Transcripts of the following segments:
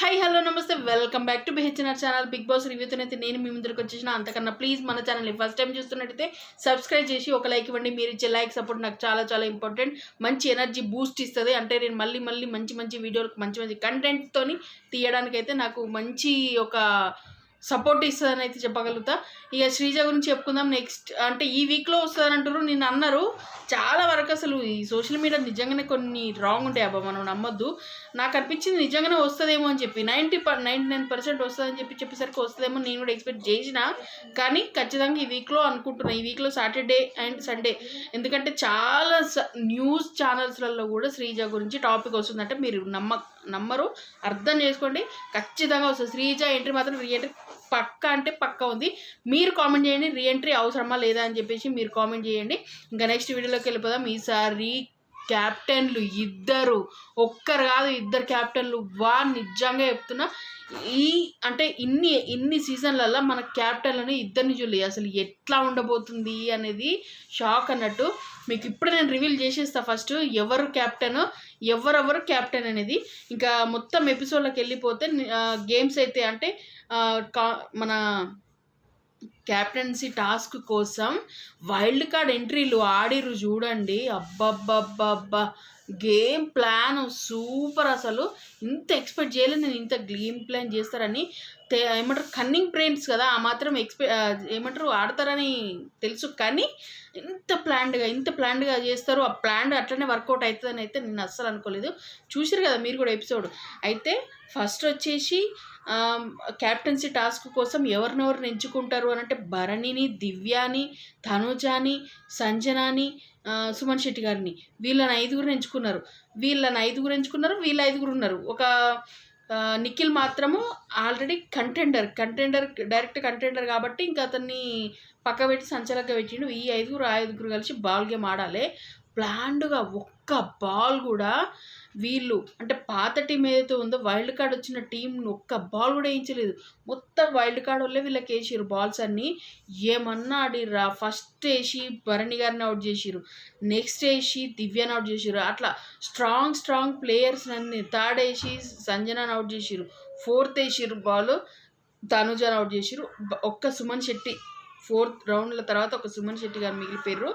High hello నమస్తే. Welcome back to BHNR channel Bigg Boss రివ్యూతో అయితే నేను మీ ముందరికి వచ్చేసిన. అంతకన్నా ప్లీజ్ మన ఛానల్ని ఫస్ట్ టైం చూస్తున్నట్టయితే సబ్స్క్రైబ్ చేసి ఒక లైక్ ఇవ్వండి. మీరు ఇచ్చే లైక్ సపోర్ట్ నాకు చాలా చాలా ఇంపార్టెంట్ మంచి ఎనర్జీ బూస్ట్ ఇస్తుంది. అంటే నేను మళ్ళీ మళ్ళీ మంచి మంచి వీడియోలకు మంచి మంచి కంటెంట్తోని తీయడానికైతే నాకు మంచి ఒక సపోర్ట్ ఇస్తుందని అయితే చెప్పగలుగుతా. ఇక శ్రీజ గురించి చెప్పుకుందాం నెక్స్ట్. అంటే ఈ వీక్లో వస్తుందని అంటారు నేను అన్నారు. చాలా వరకు అసలు ఈ సోషల్ మీడియా నిజంగానే కొన్ని రాంగ్ ఉంటాయి అబ్బా మనం నమ్మొద్దు. నాకు అనిపించింది నిజంగానే వస్తుందేమో అని చెప్పి. Ninety per ninety nine percent వస్తుందని చెప్పి చెప్పేసరికి వస్తుందేమో నేను కూడా ఎక్స్పెక్ట్ చేసిన. కానీ ఖచ్చితంగా ఈ వీక్లో అనుకుంటున్నా. ఈ వీక్లో సాటర్డే అండ్ సండే ఎందుకంటే చాలా న్యూస్ ఛానల్స్లలో కూడా శ్రీజ గురించి టాపిక్ వస్తుందంటే మీరు నమ్మ నమ్మరు అర్థం చేసుకోండి. ఖచ్చితంగా వస్తుంది. శ్రీజ ఎంట్రీ మాత్రం రీఎంట్రీ పక్క అంటే పక్క ఉంది. మీరు కామెంట్ చేయండి. రీఎంట్రీ అవసరమా లేదా అని చెప్పేసి మీరు కామెంట్ చేయండి. ఇంకా నెక్స్ట్ వీడియోలోకి వెళ్ళిపోదాం. ఈసారి క్యాప్టెన్లు ఇద్దరు. ఒక్కరు కాదు ఇద్దరు క్యాప్టెన్లు. వా నిజంగా చెప్తున్నా ఈ అంటే ఇన్ని ఇన్ని సీజన్లలో మన క్యాప్టెన్లని ఇద్దరిని చూడలేదు అసలు ఎట్లా ఉండబోతుంది అనేది షాక్ అన్నట్టు. మీకు ఇప్పుడు నేను రివీల్ చేసేస్తా ఫస్ట్. ఎవరు క్యాప్టెన్ ఎవరెవరు క్యాప్టెన్ అనేది. ఇంకా మొత్తం ఎపిసోడ్లోకి వెళ్ళిపోతే గేమ్స్ అయితే అంటే కా- మన క్యాప్టెన్సీ టాస్క్ కోసం వైల్డ్ కార్డ్ ఎంట్రీలు ఆడిరు చూడండి. అబ్బబ్బబ్బబ్బా. గేమ్ ప్లాన్ సూపర్ అసలు. ఇంత ఎక్స్పెక్ట్ చేయలేదు నేను ఇంత గేమ్ ప్లాన్ చేస్తారని. ఏమంటారు? కన్నింగ్ బ్రెయిన్స్ కదా ఆ మాత్రం ఎక్స్పె ఏమంటారు? ఆడతారని తెలుసు కానీ ఇంత ప్లాన్డ్గా ఇంత ప్లాన్డ్గా చేస్తారు. ఆ ప్లాన్ అట్లనే వర్కౌట్ అవుతుందని అయితే నేను అస్సలు అనుకోలేదు. చూసారు కదా మీరు కూడా ఎపిసోడ్. అయితే ఫస్ట్ వచ్చేసి క్యాప్టెన్సీ టాస్క్ కోసం ఎవరినెవరిని ఎంచుకుంటారు అని అంటే భరణిని దివ్యాని తనుజాని సంజనాని సుమన్ శెట్టి గారిని. వీళ్ళని ఐదుగురు ఎంచుకున్నారు. వీళ్ళని ఐదుగురు ఎంచుకున్నారు వీళ్ళ ఐదుగురు ఉన్నారు. ఒక నిఖిల్ మాత్రము already contender contender direct contender కాబట్టి ఇంకా అతన్ని పక్క పెట్టి సంచలక పెట్టిండు. ఈ ఐదుగురు ఆ ఐదుగురు కలిసి బాల్ గేమ్ ఆడాలి. ప్లాన్డ్గా ఒక్క బాల్ కూడా వీళ్ళు అంటే పాత టీం ఏదైతే ఉందో వైల్డ్ కార్డ్ వచ్చిన టీంను ఒక్క బాల్ కూడా వేయించలేదు. మొత్తం వైల్డ్ కార్డ్ వల్లే వీళ్ళకి వేసిరు బాల్స్ అన్నీ. ఏమన్నా ఆడిర్రా? ఫస్ట్ వేసి భరణి గారిని అవుట్ చేసిరు నెక్స్ట్ వేసి దివ్యాని అవుట్ చేసిరు అట్లా స్ట్రాంగ్ స్ట్రాంగ్ ప్లేయర్స్ అన్ని థర్డ్ వేసి సంజనాని అవుట్ చేసిరు ఫోర్త్ వేసిరు బాల్ తనుజాని అవుట్ చేసిరు ఒక్క సుమన్ శెట్టి. ఫోర్త్ రౌండ్ల తర్వాత ఒక సుమన్ శెట్టి గారు మిగిలిపోయారు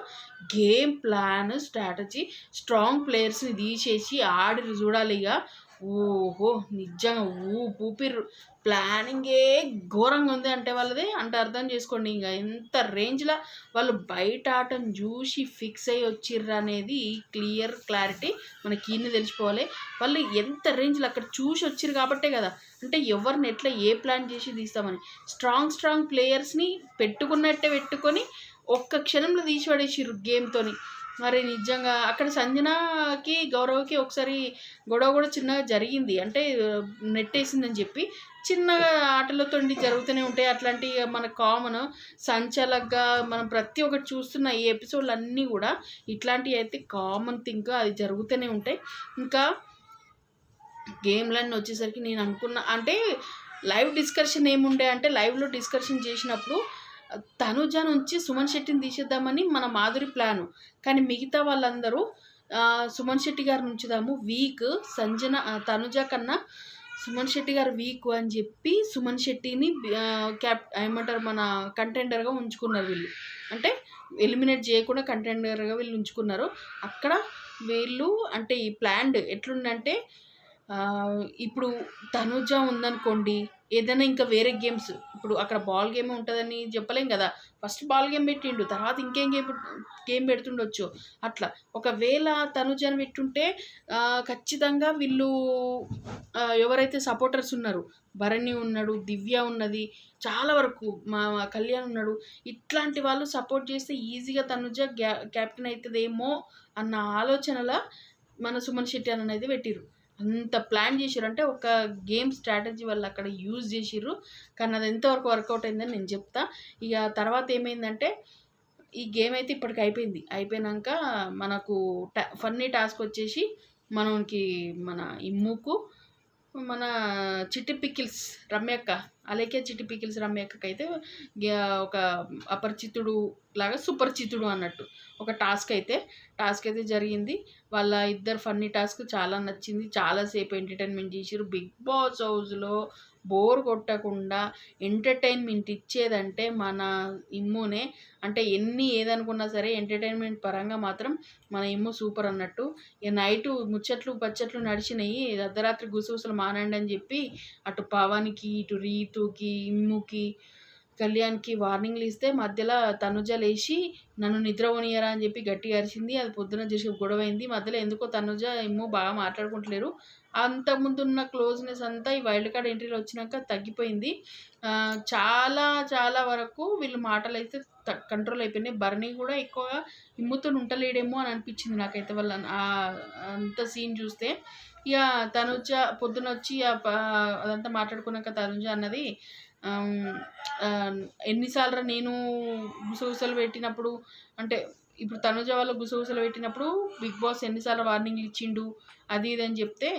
గేమ్ ప్లాన్ స్ట్రాటజీ స్ట్రాంగ్ ప్లేయర్స్ని తీసేసి ఆడి చూడాలి ఇక ఓహో నిజంగా ఊ పూపిర్రు ప్లానింగే ఘోరంగా ఉంది అంటే వాళ్ళది. అంటే అర్థం చేసుకోండి ఇంకా ఎంత రేంజ్లో వాళ్ళు బయట ఆటను చూసి ఫిక్స్ అయ్యి వచ్చిర్రు అనేది క్లియర్ క్లారిటీ మనకి ఈయన తెలిసిపోవాలి. వాళ్ళు ఎంత రేంజ్లో అక్కడ చూసి వచ్చిర్రు కాబట్టే కదా. అంటే ఎవరిని ఎట్లా ఏ ప్లాన్ చేసి తీస్తామని. స్ట్రాంగ్ స్ట్రాంగ్ ప్లేయర్స్ని పెట్టుకున్నట్టే పెట్టుకొని ఒక్క క్షణంలో తీసి పడేసిర్రు గేమ్తోని. మరి నిజంగా అక్కడ సంజనాకి గౌరవ్కి ఒకసారి గొడవ కూడా చిన్నగా జరిగింది. అంటే నెట్టేసిందని చెప్పి చిన్నగా ఆటలతోండి జరుగుతూనే ఉంటాయి. అట్లాంటి మన కామన్ సంచలకగా మనం ప్రతి ఒక్కటి చూస్తున్న ఈ ఎపిసోడ్లు అన్నీ కూడా ఇట్లాంటివి అయితే కామన్ థింగ్ అది జరుగుతూనే ఉంటాయి. ఇంకా గేమ్లన్నీ వచ్చేసరికి నేను అనుకున్న అంటే లైవ్ డిస్కషన్ ఏముండే అంటే లైవ్లో డిస్కషన్ చేసినప్పుడు తనుజ నుంచి సుమన్ శెట్టిని తీసేద్దామని మన మాధురి ప్లాను. కానీ మిగతా వాళ్ళందరూ సుమన్ శెట్టి గారు ఉంచుదాము. వీక్ సంజన తనుజ కన్నా సుమన్ శెట్టి గారు వీక్ అని చెప్పి సుమన్ శెట్టిని క్యాప్ ఏమంటారు మన కంటెండర్గా ఉంచుకున్నారు వీళ్ళు. అంటే ఎలిమినేట్ చేయకుండా కంటెండర్గా వీళ్ళు ఉంచుకున్నారు. అక్కడ వీళ్ళు అంటే ఈ ప్లాన్డ్ ఎట్లుందంటే ఇప్పుడు తనుజ ఉందనుకోండి ఏదైనా ఇంకా వేరే గేమ్స్ ఇప్పుడు అక్కడ బాల్ గేమ్ ఉంటుందని చెప్పలేం కదా. ఫస్ట్ బాల్ గేమ్ పెట్టిండు తర్వాత ఇంకేం గేమ్ గేమ్ పెడుతుండొచ్చు. అట్లా. ఒకవేళ తనుజని పెట్టుంటే ఖచ్చితంగా వీళ్ళు ఎవరైతే సపోర్టర్స్ ఉన్నారు భరణి ఉన్నాడు దివ్య ఉన్నది చాలా వరకు మా కళ్యాణ్ ఉన్నాడు ఇట్లాంటి వాళ్ళు సపోర్ట్ చేస్తే ఈజీగా తనుజ క్యాప్టెన్ అవుతుందేమో అన్న ఆలోచనల మన సుమన్ శెట్టి అని అనేది పెట్టిరు అంత ప్లాన్ చేసిర్రు ఒక గేమ్ స్ట్రాటజీ వాళ్ళు అక్కడ యూజ్ చేసిర్రు. కానీ అది ఎంతవరకు వర్కౌట్ అయిందని నేను చెప్తా. ఇక తర్వాత ఏమైందంటే ఈ గేమ్ అయితే ఇప్పటికి అయిపోయింది. అయిపోయినాక మనకు టా ఫన్నీ టాస్క్ వచ్చేసి మనకి మన ఇమ్ముకు మన చిట్టి పిక్కిల్స్ రమ్యక్క అలాగే చిట్టి పికిల్స్ రమ్యకైతే అయితే ఒక అపరిచితుడు లాగా సుపరిచితుడు అన్నట్టు. ఒక టాస్క్ అయితే టాస్క్ అయితే జరిగింది. వాళ్ళ ఇద్దరు ఫన్నీ టాస్క్ చాలా నచ్చింది. చాలాసేపు ఎంటర్టైన్మెంట్ చేసారు బిగ్ బాస్ హౌస్లో బోర్ కొట్టకుండా ఎంటర్టైన్మెంట్ ఇచ్చేదంటే మన ఇమ్మునే. అంటే ఎన్ని ఏదనుకున్నా సరే ఎంటర్టైన్మెంట్ పరంగా మాత్రం మన ఇమ్ము సూపర్ అన్నట్టు. ఇక నైట్ ముచ్చట్లు పచ్చట్లు నడిచినాయి. అర్ధరాత్రి గుసగుసలు మానండి అని చెప్పి అటు పవన్కి ఇటు రీత్ రీతుకి ఇమ్ముకి కళ్యాణ్కి వార్నింగ్లు ఇస్తే మధ్యలో తనుజ లేచి నన్ను నిద్రపోనియరా అని చెప్పి గట్టిగా అరిచింది. అది పొద్దున చేసి గొడవ అయింది మధ్యలో ఎందుకో తనుజ ఏమో బాగా మాట్లాడుకుంటలేరు. అంతకుముందు ఉన్న క్లోజ్నెస్ అంతా ఈ వైల్డ్ కార్డ్ ఎంట్రీలో వచ్చినాక తగ్గిపోయింది. చాలా చాలా వరకు వీళ్ళు మాటలు అయితే కంట్రోల్ అయిపోయినాయి. బర్నీ కూడా ఎక్కువగా ఇమ్ముతో ఉంటలేడేమో అని అనిపించింది నాకైతే వాళ్ళ అంత సీన్ చూస్తే. ఇక తనుజ పొద్దున వచ్చి అదంతా మాట్లాడుకున్నాక తనుజ అన్నది ఎన్నిసార్లు నేను గుసగుసలు పెట్టినప్పుడు అంటే ఇప్పుడు తనుజ వాళ్ళు గుసగుసలు పెట్టినప్పుడు బిగ్ బాస్ ఎన్నిసార్లు వార్నింగ్లు ఇచ్చిండు అది ఇది అని చెప్తే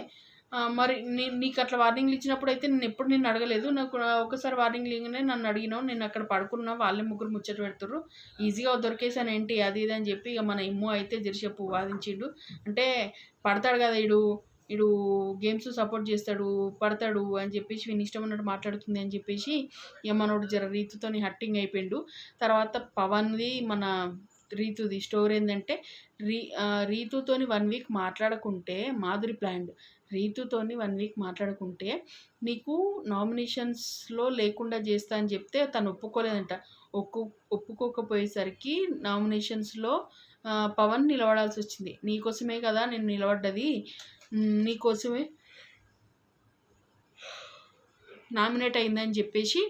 మరి నీ నీకు అట్లా వార్నింగ్లు ఇచ్చినప్పుడు అయితే నేను ఎప్పుడు నేను అడగలేదు. నాకు ఒకసారి వార్నింగ్ లేగానే నన్ను అడిగినావు నేను అక్కడ పడుకున్నా వాళ్ళే ముగ్గురు ముచ్చట పెడుతుర్రు. ఈజీగా దొరికేసాను ఏంటి అది ఇది అని చెప్పి ఇక మన ఇమ్మో అయితే జరిసేపు వాదించిండు. అంటే పడతాడు కదా వీడు ఇడు గేమ్స్ సపోర్ట్ చేస్తాడు పడతాడు అని చెప్పేసి వీని ఇష్టం ఉన్నట్టు మాట్లాడుతుంది అని చెప్పేసి యమ్మనోడు జర రీతుతోని హట్టింగ్ అయిపోయిండు. తర్వాత పవన్ది మన రీతుది స్టోరీ ఏంటంటే రీ రీతుతోని వన్ వీక్ మాట్లాడకుంటే మాధురి ప్లాండ్. రీతుతోని వన్ వీక్ మాట్లాడుకుంటే నీకు నామినేషన్స్లో లేకుండా చేస్తా అని చెప్తే తను ఒప్పుకోలేదంట. ఒప్పు ఒప్పుకోకపోయేసరికి నామినేషన్స్లో పవన్ నిలబడాల్సి వచ్చింది నీకోసమే కదా నేను నిలబడ్డది నీకోసమే నామినేట్ అయిందని చెప్పేసి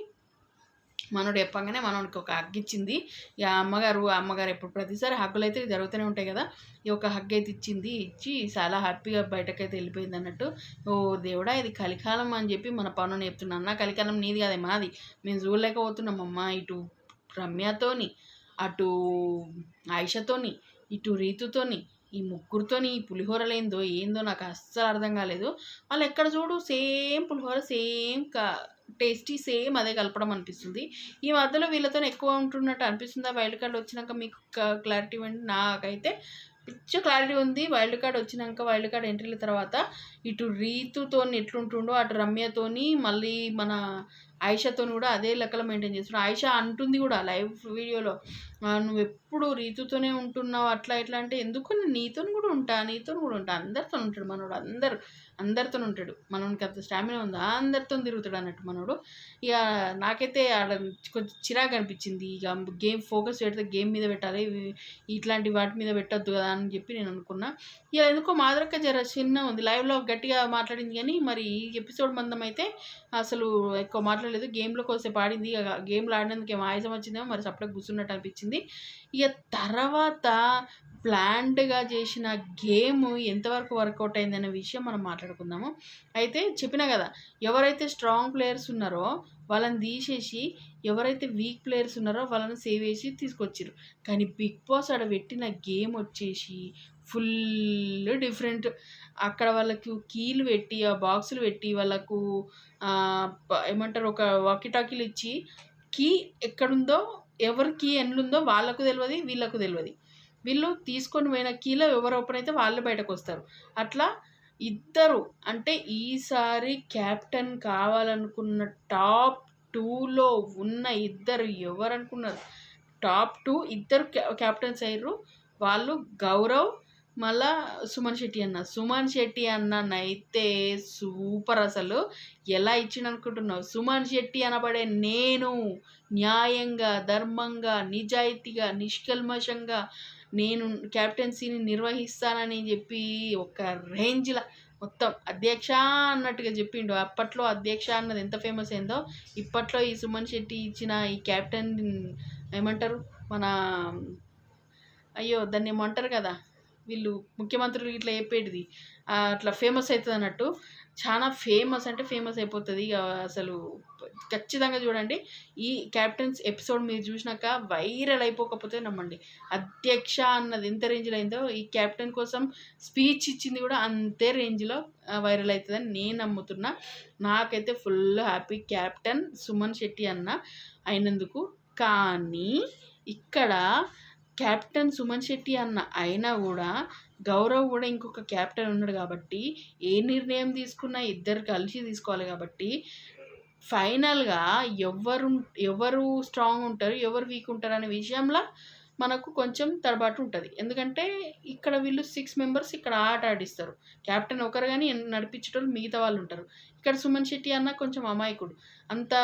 మనోడు చెప్పంగానే మనోడికి ఒక హగ్ ఇచ్చింది. ఇక అమ్మగారు అమ్మగారు ఎప్పుడు ప్రతిసారి హగ్గులు అయితే జరుగుతూనే ఉంటాయి కదా. ఈ ఒక హగ్ అయితే ఇచ్చింది ఇచ్చి చాలా హ్యాపీగా బయటకైతే వెళ్ళిపోయింది అన్నట్టు. ఓ దేవుడా ఇది కలికాలం అని చెప్పి మన పనుని చెప్తున్నాను అన్న కలికాలం నీది కదే మాది. మేము చూడలేకపోతున్నాం అమ్మ ఇటు రమ్యతోని అటు ఆయిషతోని ఇటు రీతుతోని ఈ ముగ్గురితోని ఈ పులిహోరలేందో ఏందో నాకు అస్సలు అర్థం కాలేదు. వాళ్ళు ఎక్కడ చూడు సేమ్ పులిహోర సేమ్ కా టేస్టీ సేమ్ అదే కలపడం అనిపిస్తుంది. ఈ మధ్యలో వీళ్ళతో ఎక్కువ ఉంటున్నట్టు అనిపిస్తుంది. ఆ వైల్డ్ కార్డ్ వచ్చినాక మీకు క్లారిటీ ఇవ్వండి. నాకైతే పిచ్చ క్లారిటీ ఉంది. వైల్డ్ కార్డ్ వచ్చినాక వైల్డ్ కార్డ్ ఎంట్రీల తర్వాత ఇటు రీతుతో ఎట్లుంటుండో అటు రమ్యతోని మళ్ళీ మన ఆయిషాతో కూడా అదే లెక్కలో మెయింటైన్ చేస్తున్నాడు. ఆయిషా అంటుంది కూడా లైవ్ వీడియోలో నువ్వు ఎప్పుడు రీతుతోనే ఉంటున్నావు? అట్లా ఇట్లా అంటే ఎందుకు? నీతో కూడా ఉంటా నీతో కూడా ఉంటా. అందరితో ఉంటాడు మనోడు అందరు అందరితో ఉంటాడు. మనోనికి అంత స్టామినా ఉందా? అందరితో తిరుగుతాడు అన్నట్టు మనోడు. ఇక నాకైతే ఆడ కొంచెం చిరాకు అనిపించింది. ఇక గేమ్ ఫోకస్ పెడితే గేమ్ మీద పెట్టాలి ఇట్లాంటి వాటి మీద పెట్టద్దు కదా అని చెప్పి నేను అనుకున్నా. ఇక ఎందుకో మాదరక్క జర చిన్న ఉంది. లైవ్లో గట్టిగా మాట్లాడింది కానీ మరి ఈ ఎపిసోడ్ మందం అయితే అసలు ఎక్కువ మాట్లాడలేదు. గేమ్లో కోసేపు ఆడింది. ఇక గేమ్లో ఆడినందుకు ఏమో ఆయాసం వచ్చిందేమో మరి సపరేట్ కూర్చున్నట్టు అనిపించింది. ఇక తర్వాత ప్లాన్డ్గా చేసిన గేమ్ ఎంతవరకు వర్కౌట్ అయిందనే విషయం మనం మాట్లాడుకుందాము. అయితే చెప్పినా కదా ఎవరైతే స్ట్రాంగ్ ప్లేయర్స్ ఉన్నారో వాళ్ళని తీసేసి ఎవరైతే వీక్ ప్లేయర్స్ ఉన్నారో వాళ్ళని సేవ్ చేసి తీసుకొచ్చారు కానీ బిగ్ బాస్ ఆడ పెట్టిన గేమ్ వచ్చేసి ఫుల్ డిఫరెంట్. అక్కడ వాళ్ళకు కీలు పెట్టి ఆ బాక్సులు పెట్టి వాళ్ళకు ఏమంటారు ఒక వాకీ టాకీలు ఇచ్చి కీ ఎక్కడుందో ఎవరి కీ ఎన్నుందో వాళ్ళకు తెలియదు వీళ్ళకు తెలియదు వీళ్ళు తీసుకొని పోయిన కీలో ఎవరు ఓపెన్ అయితే వాళ్ళు బయటకు వస్తారు. అట్లా ఇద్దరు అంటే ఈసారి క్యాప్టెన్ కావాలనుకున్న టాప్ టూలో ఉన్న ఇద్దరు ఎవరు అనుకున్నారు టాప్ టూ ఇద్దరు క్యాప్టెన్స్ అయ్యారు వాళ్ళు గౌరవ్ మళ్ళా సుమన్ శెట్టి అన్న. సుమన్ శెట్టి అన్ననైతే సూపర్ అసలు. ఎలా ఇచ్చిననుకుంటున్నావు సుమన్ శెట్టి అనబడే నేను న్యాయంగా ధర్మంగా నిజాయితీగా నిష్కల్మషంగా నేను క్యాప్టెన్సీని నిర్వహిస్తానని చెప్పి ఒక రేంజ్లో మొత్తం అధ్యక్ష అన్నట్టుగా చెప్పిండు. అప్పట్లో అధ్యక్ష అన్నది ఎంత ఫేమస్ అయిందో ఇప్పట్లో ఈ సుమన్ శెట్టి ఇచ్చిన ఈ క్యాప్టెన్ ఏమంటారు? మన అయ్యో దాన్ని ఏమంటారు కదా? వీళ్ళు ముఖ్యమంత్రులు ఇట్లా చెప్పేటిది. అట్లా ఫేమస్ అవుతుంది అన్నట్టు. చాలా ఫేమస్ అంటే ఫేమస్ అయిపోతుంది. ఇక అసలు ఖచ్చితంగా చూడండి. ఈ క్యాప్టెన్స్ ఎపిసోడ్ మీరు చూసినాక వైరల్ అయిపోకపోతే నమ్మండి. అధ్యక్ష అన్నది ఎంత రేంజ్లో అయిందో ఈ క్యాప్టెన్ కోసం స్పీచ్ ఇచ్చింది కూడా అంతే రేంజ్లో వైరల్ అవుతుందని నేను నమ్ముతున్నా. నాకైతే full happy captain Suman Shetty అన్న అయినందుకు. కానీ ఇక్కడ కెప్టెన్ సుమన్ శెట్టి అన్న అయినా కూడా గౌరవ్ కూడా ఇంకొక కెప్టెన్ ఉన్నాడు కాబట్టి ఏ నిర్ణయం తీసుకున్నా ఇద్దరు కలిసి తీసుకోవాలి కాబట్టి ఫైనల్గా ఎవరు ఎవరు స్ట్రాంగ్ ఉంటారు ఎవరు వీక్ ఉంటారు అనే విషయంలో మనకు కొంచెం తడబాటు ఉంటుంది. ఎందుకంటే ఇక్కడ వీళ్ళు సిక్స్ మెంబర్స్ ఇక్కడ ఆట ఆడిస్తారు. కెప్టెన్ ఒకరు కానీ నడిపించేటోళ్ళు మిగతా వాళ్ళు ఉంటారు. ఇక్కడ సుమన్ శెట్టి అన్న కొంచెం అమాయకుడు. అంత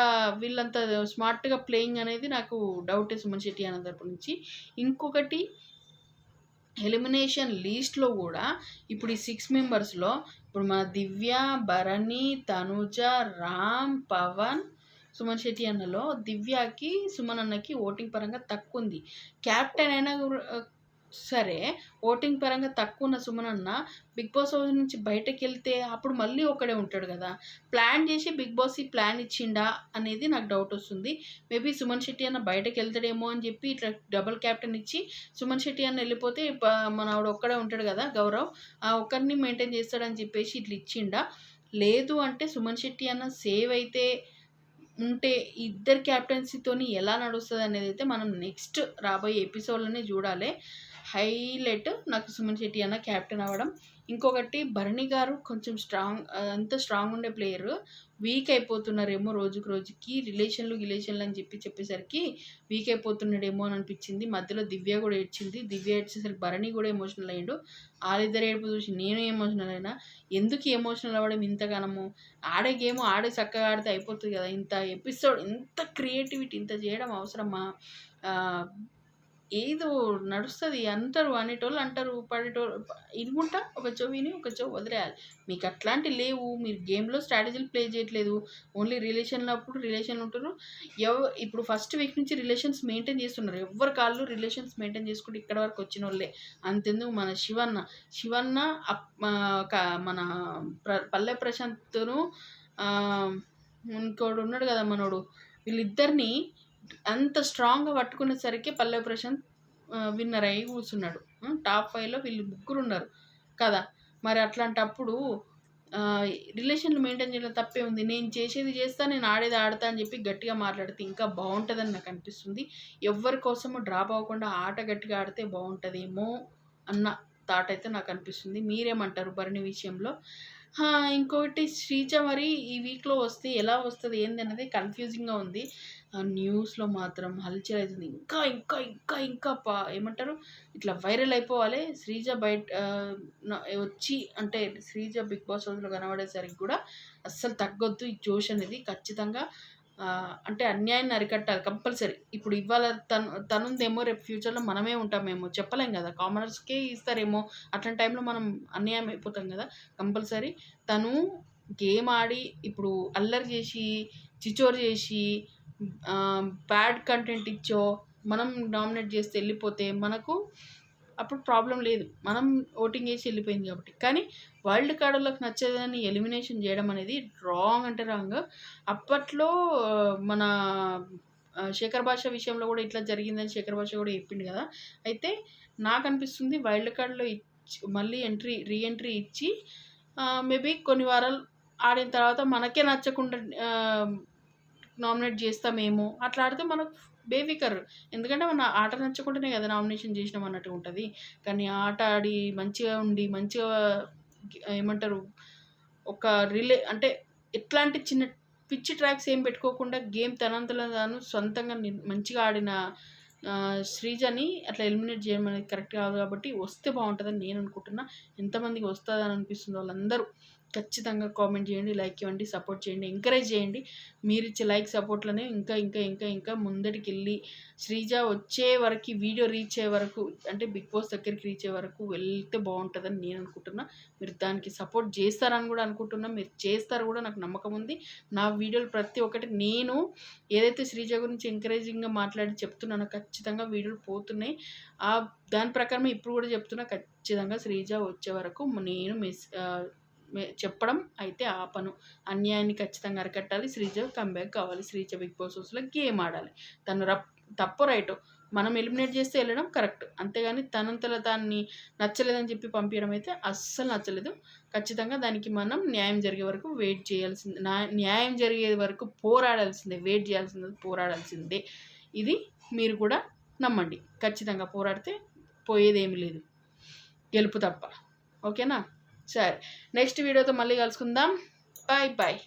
వీళ్ళంత స్మార్ట్గా ప్లేయింగ్ అనేది నాకు డౌటే సుమన్ శెట్టి అన్న తరపు నుంచి. ఇంకొకటి ఎలిమినేషన్ లీస్ట్లో కూడా ఇప్పుడు ఈ సిక్స్ మెంబర్స్లో ఇప్పుడు మన దివ్య భరణి తనుజ రామ్ పవన్ సుమన్ శెట్టి అన్నలో దివ్యకి సుమన్ అన్నకి ఓటింగ్ పరంగా తక్కువ ఉంది క్యాప్టెన్ అయినా సరే ఓటింగ్ పరంగా తక్కువ ఉన్న సుమన్ అన్న బిగ్ బాస్ హౌస్ నుంచి బయటకు వెళ్తే అప్పుడు మళ్ళీ ఒక్కడే ఉంటాడు కదా. ప్లాన్ చేసి బిగ్ బాస్ ఈ ప్లాన్ ఇచ్చిండా అనేది నాకు డౌట్ వస్తుంది. మేబీ సుమన్ శెట్టి అన్న బయటకు వెళ్తాడేమో అని చెప్పి ఇట్లా డబుల్ క్యాప్టెన్ ఇచ్చి సుమన్ శెట్టి అన్న వెళ్ళిపోతే మన ఆవిడ ఒక్కడే ఉంటాడు కదా గౌరవ్ ఆ ఒక్కరిని మెయింటైన్ చేస్తాడని చెప్పేసి ఇట్లా ఇచ్చిండా. లేదు అంటే సుమన్ శెట్టి అన్న సేవ్ అయితే ఉంటే ఇద్దరు క్యాప్టెన్సీతోని ఎలా నడుస్తుంది అనేది అయితే మనం నెక్స్ట్ రాబోయే ఎపిసోడ్లోనే చూడాలి. హైలైట్ నాకు సుమన్ శెట్టి అన్న క్యాప్టెన్ అవ్వడం. ఇంకొకటి భరణి గారు కొంచెం స్ట్రాంగ్ అంత స్ట్రాంగ్ ఉండే ప్లేయర్. వీక్ అయిపోతున్నారేమో రోజుకి రోజుకి రిలేషన్లు గిలేషన్లు అని చెప్పి చెప్పేసరికి వీక్ అయిపోతున్నాడేమో అని అనిపించింది. మధ్యలో దివ్య కూడా ఏడ్చింది. దివ్య ఏడ్చేసరికి భరణి కూడా ఎమోషనల్ అయ్యాడు. వాళ్ళిద్దరు ఏడుపు చూసి నేను ఎమోషనల్ అయినా? ఎందుకు ఎమోషనల్ అవ్వడం ఇంతగానము? ఆడే గేమ్ ఆడే చక్కగా ఆడితే అయిపోతుంది కదా ఇంత ఎపిసోడ్ ఇంత క్రియేటివిటీ ఇంత చేయడం అవసరమా? ఏదో నడుస్తుంది అంటారు అనేటోళ్ళు అంటారు పడేటోళ్ళు ఇనుకుంటా ఒక చెవు విని ఒక చెవు వదిలేయాలి. మీకు అట్లాంటి లేవు మీరు గేమ్లో స్ట్రాటజీలు ప్లే చేయట్లేదు ఓన్లీ రిలేషన్లో అప్పుడు రిలేషన్ ఉంటారు. ఎవ ఇప్పుడు ఫస్ట్ వీక్ నుంచి రిలేషన్స్ మెయింటైన్ చేస్తున్నారు. ఎవరి కాళ్ళు రిలేషన్స్ మెయింటైన్ చేసుకుంటూ ఇక్కడ వరకు వచ్చిన వాళ్ళే అంతెందుకు మన శివన్న శివన్న మన ప్ర పల్లె ప్రశాంత్ను ఇంకోడు ఉన్నాడు కదా మనోడు వీళ్ళిద్దరిని అంత స్ట్రాంగ్గా పట్టుకునేసరికి పల్లవి ప్రశాంత్ విన్నర్ అయ్యి కూర్చున్నాడు. టాప్ ఫైవ్లో వీళ్ళు ముగ్గురు ఉన్నారు. కదా? మరి అట్లాంటప్పుడు రిలేషన్లు మెయింటైన్ చేయడం తప్పే ఉంది. నేను చేసేది చేస్తా నేను ఆడేది ఆడతా అని చెప్పి గట్టిగా మాట్లాడితే ఇంకా బాగుంటుందని నాకు అనిపిస్తుంది. ఎవరి కోసము డ్రాప్ అవ్వకుండా ఆట గట్టిగా ఆడితే బాగుంటుందేమో అన్న థాట్ అయితే నాకు అనిపిస్తుంది. మీరేమంటారు భరణి విషయంలో? ఇంకొకటి శ్రీజ మరి ఈ వీక్లో వస్తే ఎలా వస్తుంది ఏంది అనేది కన్ఫ్యూజింగ్గా ఉంది. న్యూస్లో మాత్రం హల్చల్ అవుతుంది ఇంకా ఇంకా ఇంకా ఇంకా పా ఏమంటారు? ఇట్లా వైరల్ అయిపోవాలి. శ్రీజ బయట వచ్చి అంటే శ్రీజ బిగ్ బాస్ రోజులో కనబడేసరికి కూడా అస్సలు తగ్గొద్దు ఈ జోష్ అనేది ఖచ్చితంగా అంటే అన్యాయాన్ని అరికట్టాలి కంపల్సరీ. ఇప్పుడు ఇవాళ తను తనుందేమో రేపు ఫ్యూచర్లో మనమే ఉంటామేమో. చెప్పలేం కదా? కామనర్స్కే ఇస్తారేమో. అట్లాంటి టైంలో మనం అన్యాయం అయిపోతాం కదా? కంపల్సరీ. తను గేమ్ ఆడి ఇప్పుడు అల్లరి చేసి చిచోరు చేసి బ్యాడ్ కంటెంట్ ఇచ్చో మనం నామినేట్ చేస్తే వెళ్ళిపోతే మనకు అప్పుడు ప్రాబ్లం లేదు. మనం ఓటింగ్ వేసి వెళ్ళిపోయింది కాబట్టి. కానీ వరల్డ్ కార్డులకు నచ్చేదాన్ని ఎలిమినేషన్ చేయడం అనేది రాంగ్ అంటే రాంగ్. అప్పట్లో మన శేఖర్ భాష విషయంలో కూడా ఇట్లా జరిగిందని శేఖర్ భాష కూడా చెప్పిండు కదా. అయితే నాకు అనిపిస్తుంది వైల్డ్ కార్డులో ఇచ్చి మళ్ళీ ఎంట్రీ రీ ఎంట్రీ ఇచ్చి మేబీ కొన్ని వారాలు ఆడిన తర్వాత మనకే నచ్చకుండా నామినేట్ చేస్తామేమో. అట్లా ఆడితే మనకు బేఫికర్ ఎందుకంటే మన ఆట నచ్చకుండానే కదా నామినేషన్ చేసినాం అన్నట్టు ఉంటుంది. కానీ ఆట ఆడి మంచిగా ఉండి మంచిగా ఏమంటారు ఒక రిలే అంటే ఎట్లాంటి చిన్న పిచ్చి ట్రాక్స్ ఏం పెట్టుకోకుండా గేమ్ తనంతలో తాను సొంతంగా మంచిగా ఆడిన శ్రీజని అట్లా ఎలిమినేట్ చేయడం అనేది కరెక్ట్ కాదు కాబట్టి వస్తే బాగుంటుందని నేను అనుకుంటున్నా. ఎంతమందికి వస్తుందని అనిపిస్తుంది వాళ్ళందరూ. ఖచ్చితంగా కామెంట్ చేయండి లైక్ ఇవ్వండి సపోర్ట్ చేయండి ఎంకరేజ్ చేయండి. మీరు ఇచ్చే లైక్ సపోర్ట్లనే ఇంకా ఇంకా ఇంకా ఇంకా ముందటికి వెళ్ళి శ్రీజ వచ్చే వరకు వీడియో రీచ్ అయ్యే వరకు అంటే బిగ్ బాస్ దగ్గరికి రీచ్ అయ్యే వరకు వెళ్తే బాగుంటుందని నేను అనుకుంటున్నా. మీరు దానికి సపోర్ట్ చేస్తారని కూడా అనుకుంటున్నా. మీరు చేస్తారు కూడా నాకు నమ్మకం ఉంది. నా వీడియోలు ప్రతి ఒక్కటి నేను ఏదైతే శ్రీజ గురించి ఎంకరేజింగ్గా మాట్లాడి చెప్తున్నానో ఖచ్చితంగా వీడియోలు పోతున్నాయి. ఆ దాని ప్రకారం ఇప్పుడు కూడా చెప్తున్నా ఖచ్చితంగా శ్రీజ వచ్చే వరకు నేను మెస్ చెప్పడం అయితే ఆపను. అన్యాయాన్ని ఖచ్చితంగా అరికట్టాలి. శ్రీజ కంబ్యాక్ కావాలి. శ్రీజ బిగ్ బాస్ హౌస్లో గేమ్ ఆడాలి. తను రప్ తప్పు రైట్. మనం ఎలిమినేట్ చేస్తే వెళ్ళడం కరెక్ట్. అంతేగాని తనంతల దాన్ని నచ్చలేదని చెప్పి పంపించడం అయితే అస్సలు నచ్చలేదు. ఖచ్చితంగా దానికి మనం న్యాయం జరిగే వరకు వెయిట్ చేయాల్సిందే. నా- న్యాయం జరిగే వరకు పోరాడాల్సిందే. వెయిట్ చేయాల్సిందే పోరాడాల్సిందే. ఇది మీరు కూడా నమ్మండి. ఖచ్చితంగా పోరాడితే పోయేదేమీ లేదు. గెలుపు తప్ప. ఓకేనా? సరే నెక్స్ట్ వీడియోతో మళ్ళీ కలుసుకుందాం. Bye bye